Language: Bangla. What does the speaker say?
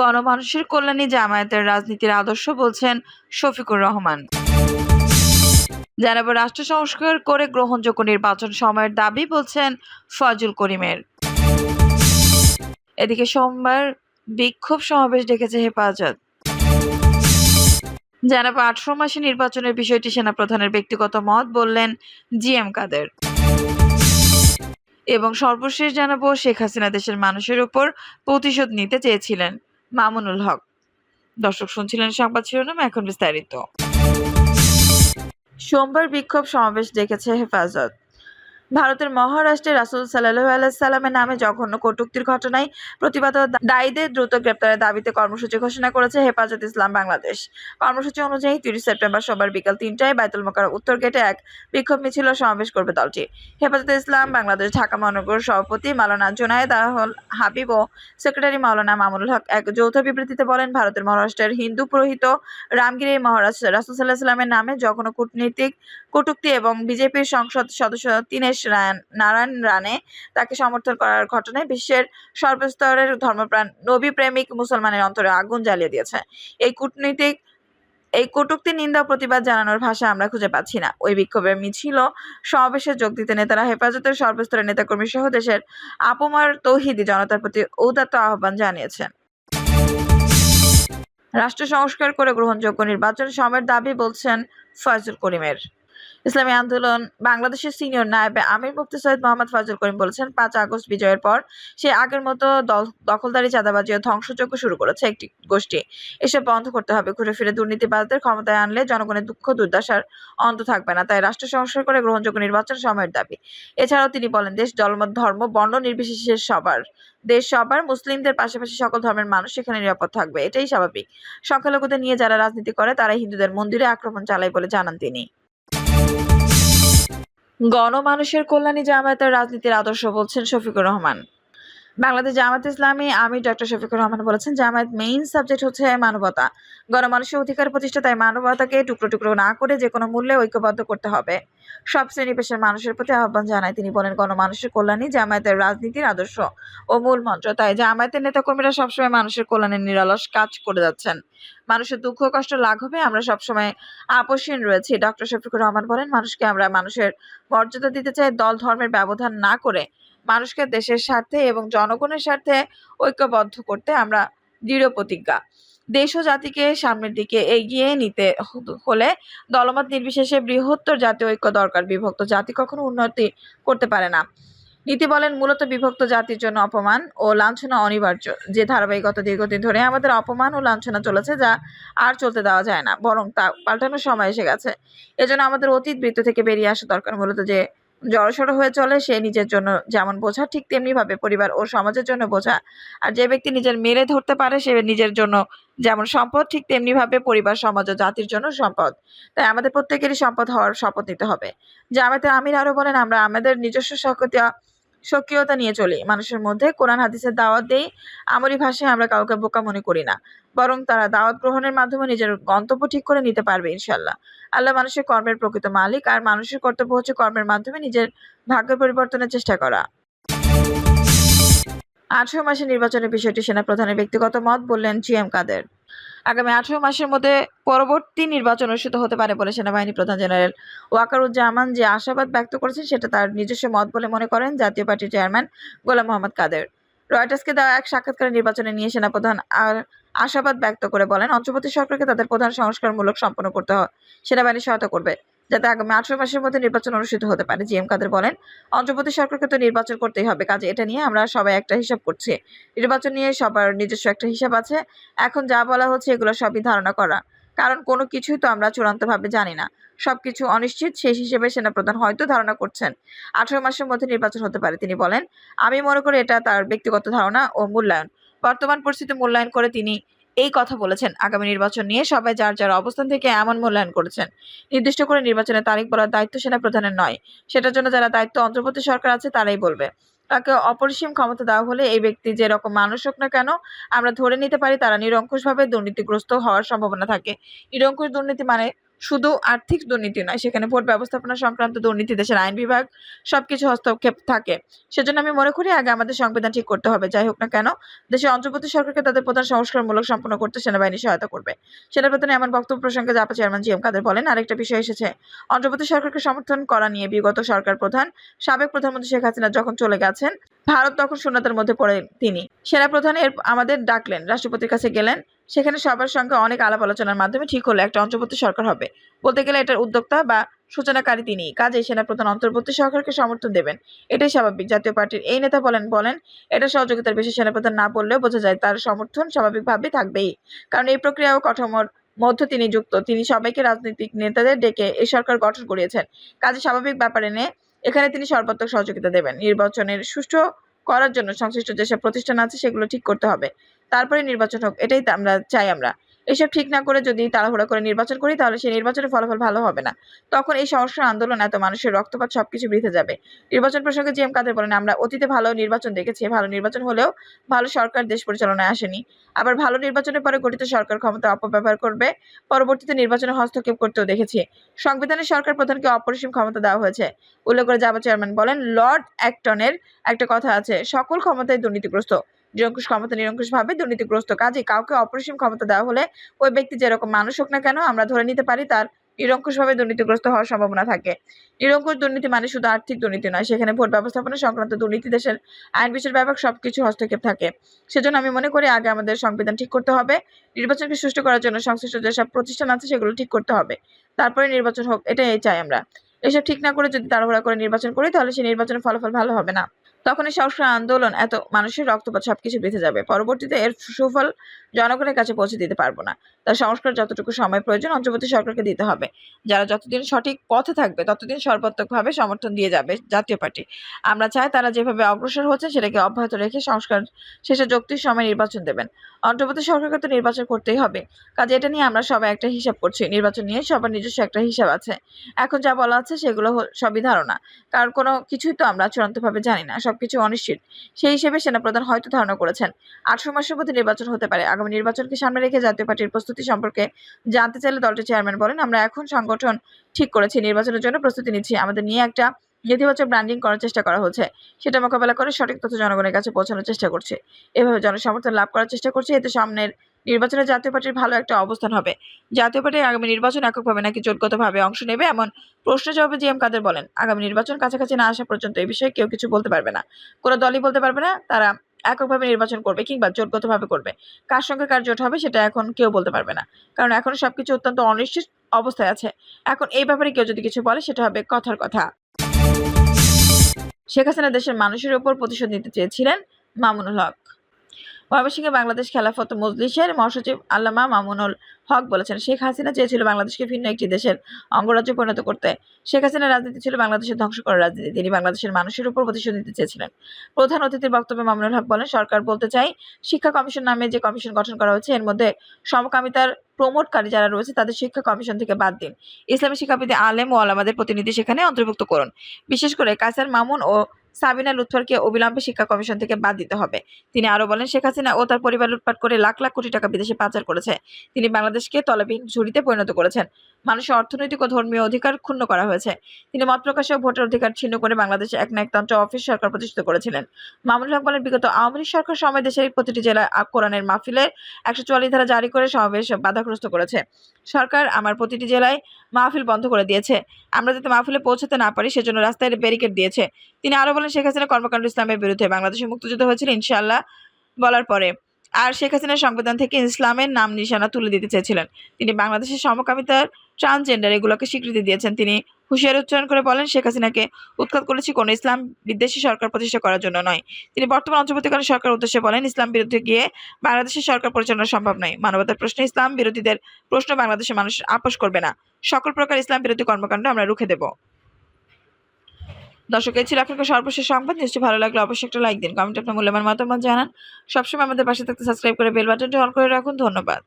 গণমানুষের কল্যাণে জামায়াতের রাজনীতির আদর্শ বলছেন শফিকুর রহমান। জানাব, রাষ্ট্র সংস্কার করে গ্রহণযোগ্য নির্বাচন সময়ের দাবি বলছেন ফজল করিমের। এদিকে সোমবার বিক্ষোভ সমাবেশ ডেকেছে হেফাজত। জানাব, আঠারো মাসে নির্বাচনের বিষয়টি সেনাপ্রধানের ব্যক্তিগত মত বললেন জি এম কাদের। এবং সর্বশেষ জানাব, শেখ হাসিনা দেশের মানুষের উপর প্রতিশোধ নিতে চেয়েছিলেন। মামুনুল হক। দর্শক শুনছিলেন সংবাদ শিরোনাম এখন বিস্তারিত। সোমবার বিক্ষোভ সমাবেশ ডেকেছে হেফাজত। ভারতের মহারাষ্ট্রে রাসুল সাল্লাহ আলাইসাল্লামের নামে জঘন্য কটূক্তির ঘটনায় প্রতিবাদ দায়ীদের দ্রুত গ্রেপ্তারের দাবিতে কর্মসূচি ঘোষণা করেছে হেফাজত ইসলাম বাংলাদেশ। কর্মসূচি অনুযায়ী তিরিশ সেপ্টেম্বর সোমবার বিকাল তিনটায় বাইতুল মোকার উত্তর গেটে এক বিক্ষোভ মিছিল সমাবেশ করবে দলটি। হেফাজত ইসলাম বাংলাদেশ ঢাকা মহানগর সভাপতি মাওলানা জোনায়েদ আহল হাবিব ও সেক্রেটারি মাওলানা মামুনুল হক এক যৌথ বিবৃতিতে বলেন, ভারতের মহারাষ্ট্রের হিন্দু পুরোহিত রামগিরি মহারাজ রাসুল সাল্লাহ সাল্লামের নামে জঘন্য কূটনীতিক কটুক্তি এবং বিজেপির সংসদ সদস্য দীনেশ রায়ন- নারায়ণ রানে তাকে সমর্থন করার ঘটনায় বিশ্বের সর্বস্তরের ধর্মপ্রাণ নবী প্রেমিক মুসলমানের অন্তরে আগুন জ্বালিয়ে দিয়েছে। এই কূটনীতিক, এই কটূক্তি, নিন্দা প্রতিবাদ জানানোর ভাষা আমরা খুঁজে পাচ্ছি না। ওই বিক্ষোভের মিছিল, সমাবেশে যোগ দিতে নেতারা হেফাজতের সর্বস্তরের নেতাকর্মী সহ দেশের আপমার তৌহিদি জনতার প্রতি ঔদাত্ত আহ্বান জানিয়েছেন। রাষ্ট্র সংস্কার করে গ্রহণযোগ্য নির্বাচন সময়ের দাবি বলছেন ফয়জুল করিমের। ইসলামী আন্দোলন বাংলাদেশের সিনিয়র নায়েবে আমির মুফতি সৈয়দ মোহাম্মদ ফজল করিম বলেছেন, পাঁচ আগস্ট বিজয়ের পর সে আগের মতো দখলদারি, চাঁদাবাজি ও ধ্বংসযজ্ঞ শুরু করেছে একটি গোষ্ঠী। এসব বন্ধ করতে হবে, ঘুরে ফিরে দুর্নীতিবাজদের ক্ষমতায় আনলে জনগণের দুঃখ, দুর্দশার অন্ত থাকবে না, তাই রাষ্ট্র সংস্কার করে গ্রহণযোগ্য নির্বাচন সময়ের দাবি। এছাড়াও তিনি বলেন, দেশ জলমত ধর্ম, বর্ণ নির্বিশেষে সবার, দেশ সবার, মুসলিমদের পাশাপাশি সকল ধর্মের মানুষ সেখানে নিরাপদ থাকবে, এটাই স্বাভাবিক। সংখ্যালঘুদের নিয়ে যারা রাজনীতি করে তারা হিন্দুদের মন্দিরে আক্রমণ চালায় বলে জানান তিনি। গণমানুষের কল্যাণী জামায়াতের রাজনীতির আদর্শ বলছেন শফিকুর রহমান। বাংলাদেশ জামায়াত ইসলামী, আমি ডক্টর শফিকুর রহমান বলেছেন, জামায়াত মেইন সাবজেক্ট হচ্ছে মানবতা। গণমানুষের অধিকার প্রতিষ্ঠা, তাই মানবতাকে টুকরো টুকরো না করে যে কোনো মূল্যে ঐক্যবদ্ধ করতে হবে। সব শ্রেণি পেশার মানুষের প্রতি আহ্বান জানায়। তিনি বলেন, গণমানুষের কল্যাণী জামায়াতের রাজনীতির আদর্শ ও মূল মন্ত্র। তাই জামায়াতের নেতাকর্মীরা সবসময় মানুষের কল্যাণে নিরলস কাজ করে যাচ্ছেন। মানুষের দুঃখ কষ্ট লাঘবে, আমরা সবসময় আপসীন রয়েছি। ডক্টর শফিকুর রহমান বলেন, মানুষকে আমরা মানুষের মর্যাদা দিতে চাই, দল ধর্মের ব্যবধান না করে। মানুষকে দেশের স্বার্থে এবং জনগণের স্বার্থে ঐক্যবদ্ধ করতে আমরা দৃঢ় প্রতিজ্ঞা। দেশ ও জাতিকে সামনের দিকে এগিয়ে নিতে হলে দলমত নির্বিশেষে বৃহত্তর জাতীয় ঐক্য দরকার। বিভক্ত জাতি কখনো উন্নতি করতে পারে না। নীতি বলেন মূলত বিভক্ত জাতির জন্য অপমান ও লাঞ্ছনা অনিবার্য। যে ধারাবাহিকতা দীর্ঘদিন ধরে আমাদের অপমান ও লাঞ্ছনা চলেছে যা আর চলতে দেওয়া যায় না, বরং তা পাল্টানোর সময় এসে গেছে। এজন্য আমাদের অতীত বৃত্ত থেকে বেরিয়ে আসা দরকার। মূলত যে জড়সড় হয়ে চলে, সে নিজের জন্য যেমন বোঝা, ঠিক তেমনি ভাবে পরিবার ও সমাজের জন্য বোঝা। আর যে ব্যক্তি নিজের মেরে ধরতে পারে, সে নিজের জন্য যেমন সম্পদ, ঠিক তেমনি ভাবে পরিবার, সমাজ ও জাতির জন্য সম্পদ। তাই আমাদের প্রত্যেকেরই সম্পদ হওয়ার শপথ নিতে হবে। জামাতে আমির আরও বলেন, আমরা আমাদের নিজস্ব সক্রিয়তা সক্রিয়তা নিয়ে চলি। মানুষের মধ্যে কোরআন, হাদিসের দাওয়াত দেই, আমরি ভাষায় আমরা কাউকে বোকা মনে করি না। বরং তারা দাওয়াত গ্রহণের মাধ্যমে নিজের গন্তব্য ঠিক করে নিতে পারবে ইনশাল্লাহ আল্লাহ মানুষের কর্মের প্রকৃত মালিক আর মানুষের কর্তব্য হচ্ছে কর্মের মাধ্যমে নিজের ভাগ্য পরিবর্তনের চেষ্টা করা। আঠারো মাসে নির্বাচনের বিষয়টি সেনা প্রধানের ব্যক্তিগত মত, বললেন জি এম কাদের। আগামী আঠারো মাসের মধ্যে পরবর্তী নির্বাচন অনুষ্ঠিত হতে পারে বলে সেনাবাহিনী প্রধান জেনারেল ওয়াকারুজ্জামান যে আশাবাদ ব্যক্ত করেছেন, সেটা তার নিজস্ব মত বলে মনে করেন জাতীয় পার্টির চেয়ারম্যান গোলাম মোহাম্মদ কাদের। রয়টার্সকে দেওয়া এক সাক্ষাৎকারে নির্বাচনে নিয়ে সেনাপ্রধান আর আশাবাদ ব্যক্ত করে বলেন অন্তর্বর্তী সরকারকে তাদের প্রধান সংস্কারমূলক সম্পন্ন করতে হয় সেনাবাহিনী সহায়তা করবে। যাতে আগামী আঠারো মাসের মধ্যে নির্বাচন অনুষ্ঠিত হতে পারে। জি এম কাদের বলেন, অন্ধ্রপ্রদেশ সরকারকে তো নির্বাচন করতেই হবে। কাজে এটা নিয়ে আমরা সবাই একটা হিসাব করছি। নির্বাচন নিয়ে সবার নিজস্ব একটা হিসাব আছে। এখন যা বলা হচ্ছে এগুলো সবই ধারণা করা। কারণ কোনো কিছুই তো আমরা চূড়ান্তভাবে জানি না। সবকিছু অনিশ্চিত। সেই হিসেবে সেনাপ্রধান হয়তো ধারণা করছেন, আঠারো মাসের মধ্যে নির্বাচন হতে পারে। তিনি বলেন, আমি মনে করি এটা তার ব্যক্তিগত ধারণা ও মূল্যায়ন। বর্তমান পরিস্থিতি মূল্যায়ন করে তিনি এই কথা বলেছেন আগামী নির্বাচন নিয়ে। সবাই যার যার অবস্থান থেকে এমন মূল্যায়ন করেছেন। নির্দিষ্ট করে নির্বাচনের তারিখ বলার দায়িত্ব সেনা প্রধানের নয়। সেটার জন্য যারা দায়িত্ব অন্তর্বর্তী সরকার আছে, তারাই বলবে। তাকে অপরিসীম ক্ষমতা দেওয়া হলে এই ব্যক্তি যেরকম মানুষ হোক না কেন, আমরা ধরে নিতে পারি তারা নিরঙ্কুশভাবে দুর্নীতিগ্রস্ত হওয়ার সম্ভাবনা থাকে। নিরঙ্কুশ দুর্নীতি মানে শুধু আর্থিক দুর্নীতি নয়, সেখানে ভোট ব্যবস্থাপনা সংক্রান্ত দুর্নীতি, দেশের আইন বিভাগ, সবকিছু হস্তক্ষেপ থাকে। সেজন্য আমি মনে করি আগে আমাদের সংবিধান ঠিক করতে হবে। যাই হোক না কেন, দেশের অন্তর্বর্তী সরকারকে তাদের প্রধান সংস্কারমূলক সম্পন্ন করতে সেনাবাহিনী সহায়তা করবে। সেনাপ্রধান এমন বক্তব্য প্রসঙ্গে JAPA chairman G M Quader বলেন, আরেকটা বিষয় এসেছে। অন্তর্বর্তী সরকারকে সমর্থন করা নিয়ে বিগত সরকার প্রধান, সাবেক প্রধানমন্ত্রী শেখ হাসিনা যখন চলে গেছেন, ভারত তখন শূন্যতার মধ্যে পড়ে তিনি। সেনা প্রধান এর আমাদের ডাকলেন, রাষ্ট্রপতির কাছে গেলেন সেখানে সবার সঙ্গে অনেক আলাপ আলোচনার মাধ্যমে ঠিক হলো, একটা অন্তর্বর্তী সরকার হবে। বলতে গেলে এটার উদ্যোক্তা বা সূচনাকারী তিনি। কাজেই সেনাপ্রধান অন্তর্বর্তী সরকারকে সমর্থন দেবেন। এটাই স্বাভাবিক। জাতীয় পার্টির এই নেতা বলেন বলেন, এটা সহযোগিতার বেশি সেনাপ্রধান না বললেও বোঝা যায় তার সমর্থন স্বাভাবিকভাবেই থাকবেই। কারণ এই প্রক্রিয়া ও কাঠামোর মধ্যে তিনি যুক্ত। তিনি সবাইকে রাজনৈতিক নেতাদের ডেকে এই সরকার গঠন করিয়েছেন। কাজে স্বাভাবিক ব্যাপার এনে এখানে তিনি সর্বাত্মক সহযোগিতা দেবেন। নির্বাচনের সুষ্ঠু করার জন্য সংশ্লিষ্ট যেসব প্রতিষ্ঠান আছে সেগুলো ঠিক করতে হবে। তারপরে নির্বাচন হোক, এটাই আমরা চাই আমরা। এসব ঠিক না করে যদি তাড়াহুড়া করে নির্বাচন করি, তাহলে সেই নির্বাচনের ফলাফল ভালো হবে না। তখন এই সংস্কার আন্দোলন, এত মানুষের রক্তপাত সবকিছু বৃথে যাবে। নির্বাচন প্রসঙ্গে জি এম কাদের বলেন, আমরা অতীতে ভালো নির্বাচন দেখেছি, ভালো নির্বাচন হলেও ভালো সরকার দেশ পরিচালনায় আসেনি। আবার ভালো নির্বাচনের পরে গঠিত সরকার ক্ষমতা অপব্যবহার করবে, পরবর্তীতে নির্বাচনে হস্তক্ষেপ করতেও দেখেছি। সংবিধানে সরকার প্রধানকে অপরিসীম ক্ষমতা দেওয়া হয়েছে। উল্লেখ করে জাভা চেয়ারম্যান বলেন, লর্ড অ্যাক্টনের একটা কথা আছে, সকল ক্ষমতায় দুর্নীতিগ্রস্ত। নিরঙ্কুশ ক্ষমতা, নিরঙ্কুশভাবে দুর্নীতিগ্রস্ত কাজে কাউকে অপরিসীম ক্ষমতা দেওয়া হলে ওই ব্যক্তি যেরকম মানুষ হোক না কেন, আমরা ধরে নিতে পারি তার নিরঙ্কুশভাবে দুর্নীতিগ্রস্ত হওয়ার সম্ভাবনা থাকে। নিরঙ্কুশ দুর্নীতি মানে শুধু আর্থিক দুর্নীতি নয়, সেখানে ভোট ব্যবস্থাপনা সংক্রান্ত দুর্নীতি, দেশের আইন বিচার ব্যাপক সবকিছু হস্তক্ষেপ থাকে। সেজন্য আমি মনে করি আগে আমাদের সংবিধান ঠিক করতে হবে, নির্বাচনকে সুষ্ঠু করার জন্য সংশ্লিষ্ট যেসব প্রতিষ্ঠান আছে সেগুলো ঠিক করতে হবে। তারপরে নির্বাচন হোক, এটাই চাই আমরা। এসব ঠিক না করে যদি তাড়াহুড়া করে নির্বাচন করি, তাহলে সেই নির্বাচনের ফলাফল ভালো হবে না। তখন এই সংস্কার আন্দোলন, এত মানুষের রক্তপাত সবকিছু বেঁধে যাবে। পরবর্তীতে এর সুফল জনগণের কাছে পৌঁছে দিতে পারব না। তার সংস্কার যতটুকু সময় প্রয়োজন, অন্তর্বর্তী সরকারকে দিতে হবে। যারা যতদিন সঠিক পথে থাকবে, ততদিন সর্বাত্মকভাবে সমর্থন দিয়ে যাবে জাতীয় পার্টি। আমরা চাই তারা যেভাবে অগ্রসর হচ্ছে, সেটাকে অব্যাহত রেখে সংস্কার শেষে যৌক্তিক সময় নির্বাচন দেবেন। অন্তর্বর্তী সরকারকে তো নির্বাচন করতেই হবে। কাজে এটা নিয়ে আমরা সবাই একটা হিসাব করছি। নির্বাচন নিয়ে সবার নিজস্ব একটা হিসাব আছে। এখন যা বলা আছে, সেগুলো সবই ধারণা। কারণ কোনো কিছুই তো আমরা চূড়ান্তভাবে জানি না। সবকিছু অনিশ্চিত। সেই হিসেবে সেনাপ্রধান হয়তো ধারণা করেছেন, আঠারো মাসের মধ্যে নির্বাচন হতে পারে। আগামী নির্বাচনকে সামনে রেখে জাতীয় পার্টির প্রস্তুতি সম্পর্কে জানতে চাইলে দলটির চেয়ারম্যান বলেন, আমরা এখন সংগঠন ঠিক করেছি, নির্বাচনের জন্য প্রস্তুতি নিচ্ছি। আমাদের নিয়ে একটা নেতিবাচক ব্র্যান্ডিং করার চেষ্টা করা হচ্ছে। সেটা মোকাবেলা করে সঠিক তথ্য জনগণের কাছে পৌঁছানোর চেষ্টা করছে। এভাবে জনসমর্থন লাভ করার চেষ্টা করছে। এতে সামনের নির্বাচনে জাতীয় পার্টির ভালো একটা অবস্থান হবে। জাতীয় পার্টি আগামী নির্বাচন এককভাবে নাকি জোটগতভাবে অংশ নেবে এমন প্রশ্ন জবাবে জি এম কাদের বলেন, আগামী নির্বাচন কাছাকাছি না আসা পর্যন্ত এই বিষয়ে কেউ কিছু বলতে পারবে না। কোনো দলই বলতে পারবে না, তারা এককভাবে নির্বাচন করবে কিংবা জোটগতভাবে করবে। কার সঙ্গে কার জোট হবে সেটা এখন কেউ বলতে পারবে না। কারণ এখন সবকিছু অত্যন্ত অনিশ্চিত অবস্থায় আছে। এখন এই ব্যাপারে কেউ যদি কিছু বলে সেটা হবে কথার কথা। শেখ হাসিনা দেশের মানুষের উপর প্রতিশোধ নিতে চেয়েছিলেন মামুনুল হক। ময়মনসিংহে বাংলাদেশ খেলাফত মজলিসের মহাসচিব আল্লামা মামুনুল হক বলেছেন, শেখ হাসিনা চেয়েছিল বাংলাদেশকে ভিন্ন একটি দেশের অঙ্গরাজ্যে পরিণত করতে। শেখ হাসিনার রাজনীতি ছিল বাংলাদেশের ধ্বংস করার রাজনীতি। তিনি বাংলাদেশের মানুষের উপর প্রতিশোধ নিতে চেয়েছিলেন। প্রধান অতিথির বক্তব্যে মামুনুল হক বলেন, সরকার বলতে চাই, শিক্ষা কমিশন নামে যে কমিশন গঠন করা হয়েছে, এর মধ্যে সমকামিতার প্রমোটকারী যারা রয়েছে, তাদের শিক্ষা কমিশন থেকে বাদ দিন। ইসলামী শিক্ষাবিদ আলেম ও আলামাদের প্রতিনিধি সেখানে অন্তর্ভুক্ত করুন। বিশেষ করে কাসার মামুন ও সাবিনা লুৎফরকে অবিলম্বে শিক্ষা কমিশন থেকে বাদ দিতে হবে। তিনি আরও বলেন, শেখ হাসিনা ও তার পরিবার লুটপাট করে লাখ লাখ কোটি টাকা বিদেশে পাচার করেছে। তিনি বাংলাদেশকে তলাবিহীন ঝুড়িতে পরিণত করেছেন। মানুষের অর্থনৈতিক ও ধর্মীয় অধিকার ক্ষুণ্ণ করা হয়েছে। তিনি মত প্রকাশে ও ভোটের অধিকার ছিন্ন করে বাংলাদেশে এক নায়কতন্ত্র অফিস সরকার প্রতিষ্ঠিত করেছিলেন। মামুনুল হক বলেন, বিগত আওয়ামী লীগ সরকার সময় দেশের প্রতিটি জেলায় কোরআনের মাহফিলে একশো চুয়াল্লিশ ধারা জারি করে সমাবেশ বাধাগ্রস্ত করেছে। সরকার আমার প্রতিটি জেলায় মাহফিল বন্ধ করে দিয়েছে। আমরা যাতে মাহফিলে পৌঁছাতে না পারি, সেজন্য রাস্তায় ব্যারিকেড দিয়েছে। তিনি আরও বলেন, শেখ হাসিনা কর্মকাণ্ড ইসলামের বিরুদ্ধে বাংলাদেশে মুক্তিযুদ্ধ হয়েছিল, ইনশাআল্লাহ বলার পরে। আর শেখ হাসিনার সংবিধান থেকে ইসলামের নাম নিশানা তুলে দিতে চেয়েছিলেন। তিনি বাংলাদেশের সমকামিতার ট্রান্সজেন্ডার এগুলোকে স্বীকৃতি দিয়েছেন। তিনি হুঁশিয়ারি উচ্চারণ করে বলেন, শেখ হাসিনাকে উৎখাত করেছি কোনো ইসলাম বিদ্বেষী সরকার প্রতিষ্ঠা করার জন্য নয়। তিনি বর্তমান অন্তর্বর্তীকালীন সরকার উদ্দেশ্যে বলেন, ইসলাম বিরুদ্ধে গিয়ে বাংলাদেশের সরকার পরিচালনা সম্ভব নয়। মানবতার প্রশ্নে ইসলাম বিরোধীদের প্রশ্ন বাংলাদেশের মানুষ আপোষ করবে না। সকল প্রকার ইসলাম বিরোধী কর্মকাণ্ড আমরা রুখে দেব। দর্শক, এই ছিল আপনাকে সর্বশেষ সংবাদ। নিশ্চয়ই ভালো লাগলে অবশ্যই একটা লাইক দিন, কমেন্ট আপনার মূল্যবান মতামত জানান। সবসময় আমাদের পাশে থাকতে সাবস্ক্রাইব করে বেল বাটনটি অন করে রাখুন। ধন্যবাদ।